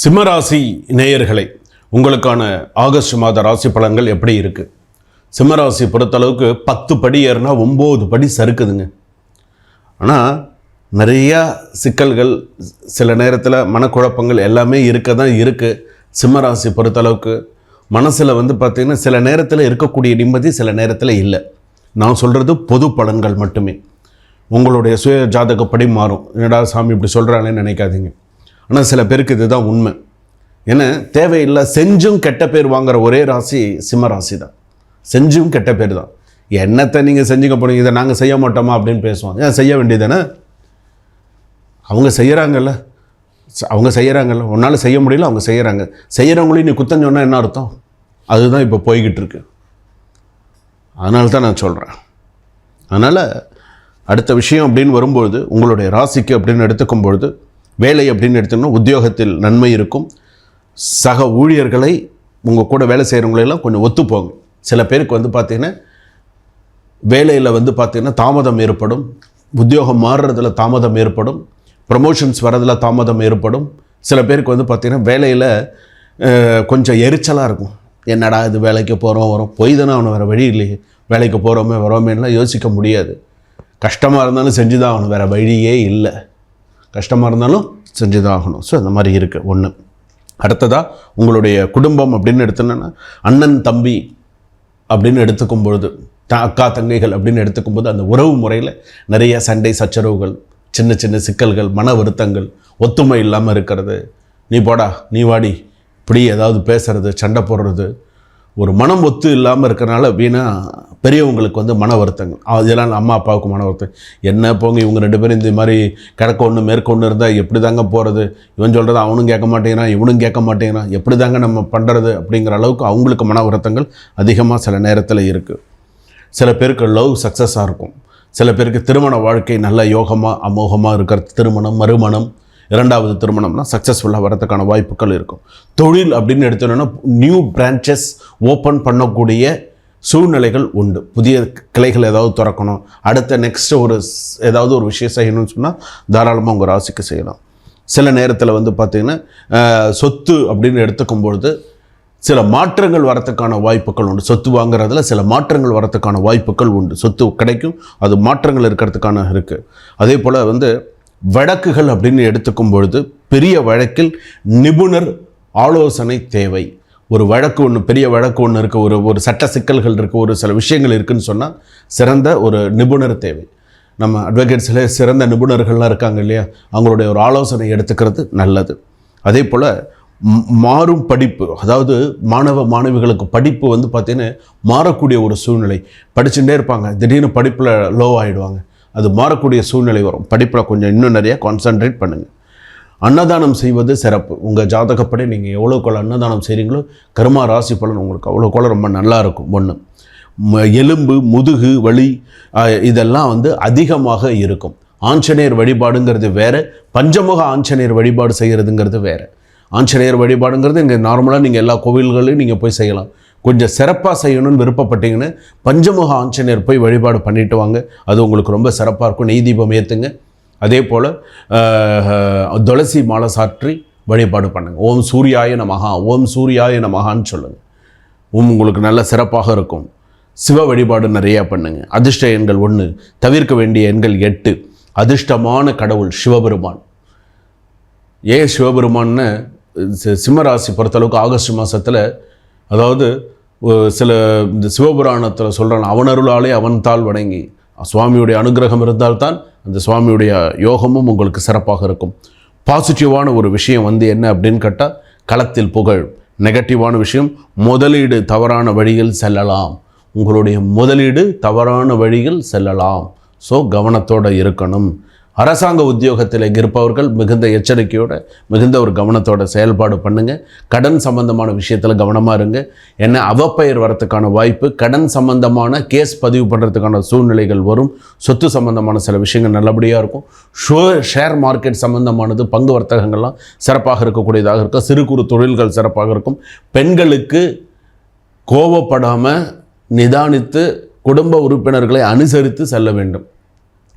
சிம்மராசி நேயர்களை உங்களுக்கான ஆகஸ்ட் மாத ராசி பலன்கள் எப்படி இருக்குது சிம்மராசி பொறுத்தளவுக்கு பத்து படி ஏறினா ஒம்பது படி சறுக்குதுங்க. ஆனால் நிறையா சிக்கல்கள் சில நேரத்தில் மனக்குழப்பங்கள் எல்லாமே இருக்க. தான் இருக்குது சிம்மராசி பொறுத்தளவுக்கு மனசில் வந்து பார்த்திங்கன்னா சில நேரத்தில் இருக்கக்கூடிய நிம்மதி சில நேரத்தில் இல்லை. நான் சொல்கிறது பொது பலன்கள் மட்டுமே. உங்களுடைய சுய ஜாதகப்படி மாறும். என்னடா சாமி இப்படி சொல்கிறானேன்னு நினைக்காதீங்க. ஆனால் சில பேருக்கு இதுதான் உண்மை. ஏன்னா தேவையில்லை செஞ்சும் கெட்ட பேர் வாங்குற ஒரே ராசி சிம்ம ராசி தான் செஞ்சும் கெட்ட பேர் தான். என்னத்தை நீங்கள் செஞ்சுக்க போனீங்க இதை நாங்கள் செய்ய மாட்டோமா? அப்படின்னு பேசுவோம் ஏன் செய்ய வேண்டியதானே அவங்க செய்கிறாங்கல்ல ச- அவங்க செய்கிறாங்கல்ல உன்னால் செய்ய முடியல அவங்க செய்கிறாங்க செய்கிறவங்களையும் நீ குத்தம் சொன்னால் என்ன அர்த்தம்? அதுதான் இப்போ போய்கிட்டு இருக்கு. அதனால தான் நான் சொல்கிறேன் அதனால் அடுத்த விஷயம் அப்படின்னு வரும்பொழுது உங்களுடைய ராசிக்கு அப்படின்னு எடுத்துக்கும் பொழுது வேலை அப்படின்னு எடுத்தோம்னா உத்தியோகத்தில் நன்மை இருக்கும். சக ஊழியர்களை உங்கள் கூட வேலை செய்கிறவங்களெல்லாம் கொஞ்சம் ஒத்துப்போங்க. சில பேருக்கு வந்து பார்த்திங்கன்னா வேலையில் வந்து பார்த்திங்கன்னா தாமதம் ஏற்படும். உத்தியோகம் மாறுறதுல தாமதம் ஏற்படும். ப்ரமோஷன்ஸ் வர்றதில் தாமதம் ஏற்படும். சில பேருக்கு வந்து பார்த்தீங்கன்னா வேலையில் கொஞ்சம் எரிச்சலாக இருக்கும். என்னடா இது வேலைக்கு போகிறோம் வரோம். போய் தானே அவனை வேறு வழி இல்லையே. வேலைக்கு போகிறோமே வரோமேலாம் யோசிக்க முடியாது. கஷ்டமாக இருந்தாலும் செஞ்சு தான் ஆகணும் வேறு வழியே இல்லை. கஷ்டமாக இருந்தாலும் செஞ்சு தான் ஆகணும் ஸோ அந்த மாதிரி இருக்குது ஒன்று அடுத்ததாக உங்களுடைய குடும்பம் அப்படின்னு எடுத்தோன்னா அண்ணன் தம்பி அப்படின்னு எடுத்துக்கும் பொழுது அக்கா தங்கைகள் அப்படின்னு எடுத்துக்கும் போது அந்த உறவு முறையில் நிறைய சண்டை சச்சரவுகள் சின்ன சின்ன சிக்கல்கள் மன வருத்தங்கள் ஒத்துமை இல்லாமல் இருக்கிறது. நீ போடா நீ வாடி இப்படி ஏதாவது பேசுறது சண்டை போடுறது ஒரு மனம் ஒத்து இல்லாமல் இருக்கிறனால வீணாக பெரியவங்களுக்கு வந்து மன வருத்தங்கள். அதெல்லாம் அம்மா அப்பாவுக்கு மன வருத்தம். என்ன போங்க இவங்க ரெண்டு பேரும் இந்த மாதிரி கிடக்க ஒன்று மேற்கொண்டு இருந்தால் எப்படி தாங்க போகிறது இவன் சொல்கிறது அவனும் கேட்க மாட்டேங்கிறான் இவனும் கேட்க மாட்டேங்கிறான். எப்படி தாங்க நம்ம பண்ணுறது அப்படிங்கிற அளவுக்கு அவங்களுக்கு மன வருத்தங்கள் அதிகமாக சில நேரத்தில் இருக்குது சில பேருக்கு லவ் சக்ஸஸாக இருக்கும். சில பேருக்கு திருமண வாழ்க்கை நல்ல யோகமாக அமோகமாக இருக்கிற திருமணம் மறுமணம் இரண்டாவது திருமணம்னா சக்ஸஸ்ஃபுல்லாக வரதுக்கான வாய்ப்புகள் இருக்கும். தொழில் அப்படின்னு எடுத்தோன்னா நியூ பிரான்ச்சஸ் ஓப்பன் பண்ணக்கூடிய சூழ்நிலைகள் உண்டு. புதிய கிளைகள் ஏதாவது திறக்கணும். அடுத்த நெக்ஸ்ட் ஒரு ஏதாவது ஒரு விஷயம் செய்யணும்னு சொன்னால் தாராளமாக உங்கள் ராசிக்கு செய்யலாம். சில நேரத்தில் வந்து பார்த்திங்கன்னா சொத்து அப்படின்னு எடுத்துக்கும் பொழுது சில மாற்றங்கள் வரத்துக்கான வாய்ப்புகள் உண்டு. சொத்து வாங்குறதுல சில மாற்றங்கள் வரத்துக்கான வாய்ப்புகள் உண்டு. சொத்து கிடைக்கும் அது மாற்றங்கள் இருக்கிறதுக்கான இருக்குது அதே போல் வந்து வழக்குகள் அப்படின்னு எடுத்துக்கும் பொழுது பெரிய வழக்கில் நிபுணர் ஆலோசனை தேவை. ஒரு வழக்கு ஒன்று பெரிய வழக்கு ஒன்று இருக்குது ஒரு ஒரு சட்ட சிக்கல்கள் இருக்குது ஒரு சில விஷயங்கள் இருக்குதுன்னு சொன்னால் சிறந்த ஒரு நிபுணர் தேவை. நம்ம அட்வொகேட்ஸில் சிறந்த நிபுணர்கள்லாம் இருக்காங்க இல்லையா? அவங்களுடைய ஒரு ஆலோசனை எடுத்துக்கிறது நல்லது. அதே போல் மாறும் படிப்பு அதாவது மாணவ மாணவிகளுக்கு படிப்பு வந்து பார்த்திங்கன்னா மாறக்கூடிய ஒரு சூழ்நிலை. படிச்சுட்டே இருப்பாங்க திடீர்னு படிப்பில் லோ ஆகிடுவாங்க அது மாறக்கூடிய சூழ்நிலை வரும். படிப்பில் கொஞ்சம் இன்னும் நிறைய கான்சன்ட்ரேட் பண்ணுங்கள் அன்னதானம் செய்வது சிறப்பு. உங்கள் ஜாதகப்படி நீங்கள் எவ்வளோக்குள்ள அன்னதானம் செய்கிறீங்களோ கர்மா ராசி பலன் உங்களுக்கு அவ்வளோக்குள்ள ரொம்ப நல்லா இருக்கும் ஒன்று எலும்பு முதுகு வலி இதெல்லாம் வந்து அதிகமாக இருக்கும். ஆஞ்சநேயர் வழிபாடுங்கிறது வேறு பஞ்சமுக ஆஞ்சநேயர் வழிபாடு செய்கிறதுங்கிறது வேறு. ஆஞ்சநேயர் வழிபாடுங்கிறது இங்கே நார்மலாக நீங்கள் எல்லா கோவில்களையும் நீங்கள் போய் செய்யலாம். கொஞ்சம் சிறப்பாக செய்யணும்னு விருப்பப்பட்டீங்கன்னு பஞ்சமுக ஆஞ்சநேயர் போய் வழிபாடு பண்ணிட்டு வாங்க. அது உங்களுக்கு ரொம்ப சிறப்பாக இருக்கும். நெய் தீபம் ஏற்றுங்க அதே போல் துளசி மாலை சாற்றி வழிபாடு பண்ணுங்கள் ஓம் சூர்யாய நமகா ஓம் சூர்யாய நமகான்னு சொல்லுங்கள் உம் உங்களுக்கு நல்ல சிறப்பாக இருக்கும். சிவ வழிபாடு நிறையா பண்ணுங்கள் அதிர்ஷ்ட எண்கள் ஒன்று தவிர்க்க வேண்டிய எண்கள் எட்டு. அதிர்ஷ்டமான கடவுள் சிவபெருமான். ஏன் சிவபெருமான்னு சிம்மராசி பொறுத்தளவுக்கு ஆகஸ்ட் மாதத்தில் அதாவது சில இந்த சிவபுராணத்தில் சொல்கிறான் அவனருளாலே அவன் தாள் வணங்கி. சுவாமியுடைய அனுகிரகம் இருந்தால்தான் அந்த சுவாமியுடைய யோகமும் உங்களுக்கு சிறப்பாக இருக்கும். பாசிட்டிவான ஒரு விஷயம் வந்து என்ன அப்படின்னு கேட்டால் களத்தில் புகழ். நெகட்டிவான விஷயம் முதலீடு தவறான வழியில் செல்லலாம். உங்களுடைய முதலீடு தவறான வழியில் செல்லலாம். ஸோ கவனத்தோடு இருக்கணும். அரசாங்க உத்தியோகத்தில் இருப்பவர்கள் மிகுந்த எச்சரிக்கையோடு மிகுந்த ஒரு கவனத்தோட செயல்பாடு பண்ணுங்கள் கடன் சம்பந்தமான விஷயத்தில் கவனமாக இருங்க. ஏன்னா அவப்பெயர் வரத்துக்கான வாய்ப்பு கடன் சம்பந்தமான கேஸ் பதிவு பண்ணுறதுக்கான சூழ்நிலைகள் வரும். சொத்து சம்பந்தமான சில விஷயங்கள் நல்லபடியாக இருக்கும். ஷோ ஷேர் மார்க்கெட் சம்பந்தமானது பங்கு வர்த்தகங்கள்லாம் சிறப்பாக இருக்கக்கூடியதாக இருக்கும். சிறு குறு தொழில்கள் சிறப்பாக இருக்கும். பெண்களுக்கு கோவப்படாமல் நிதானித்து குடும்ப உறுப்பினர்களை அனுசரித்து செல்ல வேண்டும்.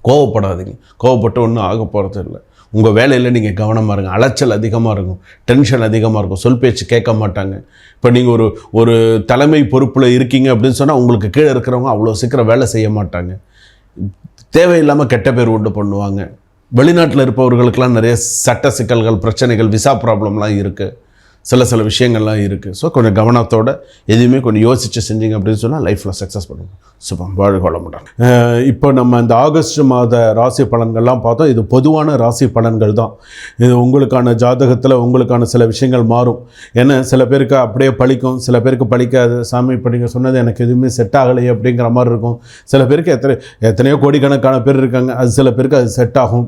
கோவப்படாதீங்க. கோவப்பட்டு ஒன்றும் ஆக போகிறது இல்லை உங்கள் வேலையில் நீங்கள் கவனமாக இருங்க. அலைச்சல் அதிகமாக இருக்கும். டென்ஷன் அதிகமாக இருக்கும். சொல் பேச்சு கேட்க மாட்டாங்க. இப்போ நீங்கள் ஒரு ஒரு தலைமை பொறுப்பில் இருக்கீங்க அப்படின்னு சொன்னால் உங்களுக்கு கீழே இருக்கிறவங்க அவ்வளோ சீக்கிரம் வேலை செய்ய மாட்டாங்க. தேவையில்லாமல் கெட்ட பேர் உண்டு பண்ணுவாங்க. வெளிநாட்டில் இருப்பவர்களுக்கெல்லாம் நிறைய சட்ட சிக்கல்கள் பிரச்சனைகள் விசா ப்ராப்ளம்லாம் இருக்குது சில சில விஷயங்கள்லாம் இருக்குது ஸோ கொஞ்சம் கவனத்தோட எதுவுமே கொஞ்சம் யோசித்து செஞ்சீங்க அப்படின்னு சொன்னால் லைஃப்பில் சக்ஸஸ் பண்ணுவோம் சுபம் வாழ்க வளமுடன் இப்போ நம்ம இந்த ஆகஸ்ட் மாத ராசி பலன்கள்லாம் பார்த்தோம். இது பொதுவான ராசி பலன்கள் தான். இது உங்களுக்கான ஜாதகத்தில் உங்களுக்கான சில விஷயங்கள் மாறும். ஏன்னா சில பேருக்கு அப்படியே பழிக்கும். சில பேருக்கு பழிக்காது. சாமி இப்போ நீங்கள் சொன்னது எனக்கு எதுவுமே செட் ஆகலையே அப்படிங்கிற மாதிரி இருக்கும். சில பேருக்கு எத்தனை எத்தனையோ கோடிக்கணக்கான பேர் இருக்காங்க. அது சில பேருக்கு அது செட் ஆகும்.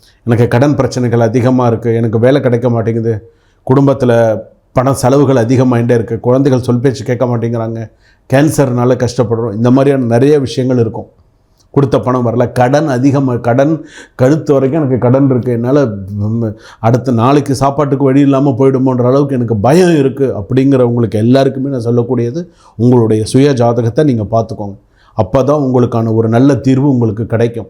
எனக்கு கடன் பிரச்சனைகள் அதிகமாக இருக்குது எனக்கு வேலை கிடைக்க மாட்டேங்குது குடும்பத்தில் பண செலவுகள் அதிகமாகிட்டே இருக்குது குழந்தைகள் சொல் பேச்சு கேட்க மாட்டேங்கிறாங்க கேன்சர்னால கஷ்டப்படுறோம் இந்த மாதிரியான நிறைய விஷயங்கள் இருக்கும். கொடுத்த பணம் வரல கடன் அதிகமாக கடன் கழுத்து வரைக்கும் எனக்கு கடன் இருக்குது என்னால் அடுத்த நாளைக்கு சாப்பாட்டுக்கு வழி இல்லாமல் போயிடுமோன்ற அளவுக்கு எனக்கு பயம் இருக்குது அப்படிங்கிறவங்களுக்கு எல்லாருக்குமே நான் சொல்லக்கூடியது உங்களுடைய சுய ஜாதகத்தை நீங்கள் பார்த்துக்கோங்க. அப்போ தான் உங்களுக்கான ஒரு நல்ல தீர்வு உங்களுக்கு கிடைக்கும்.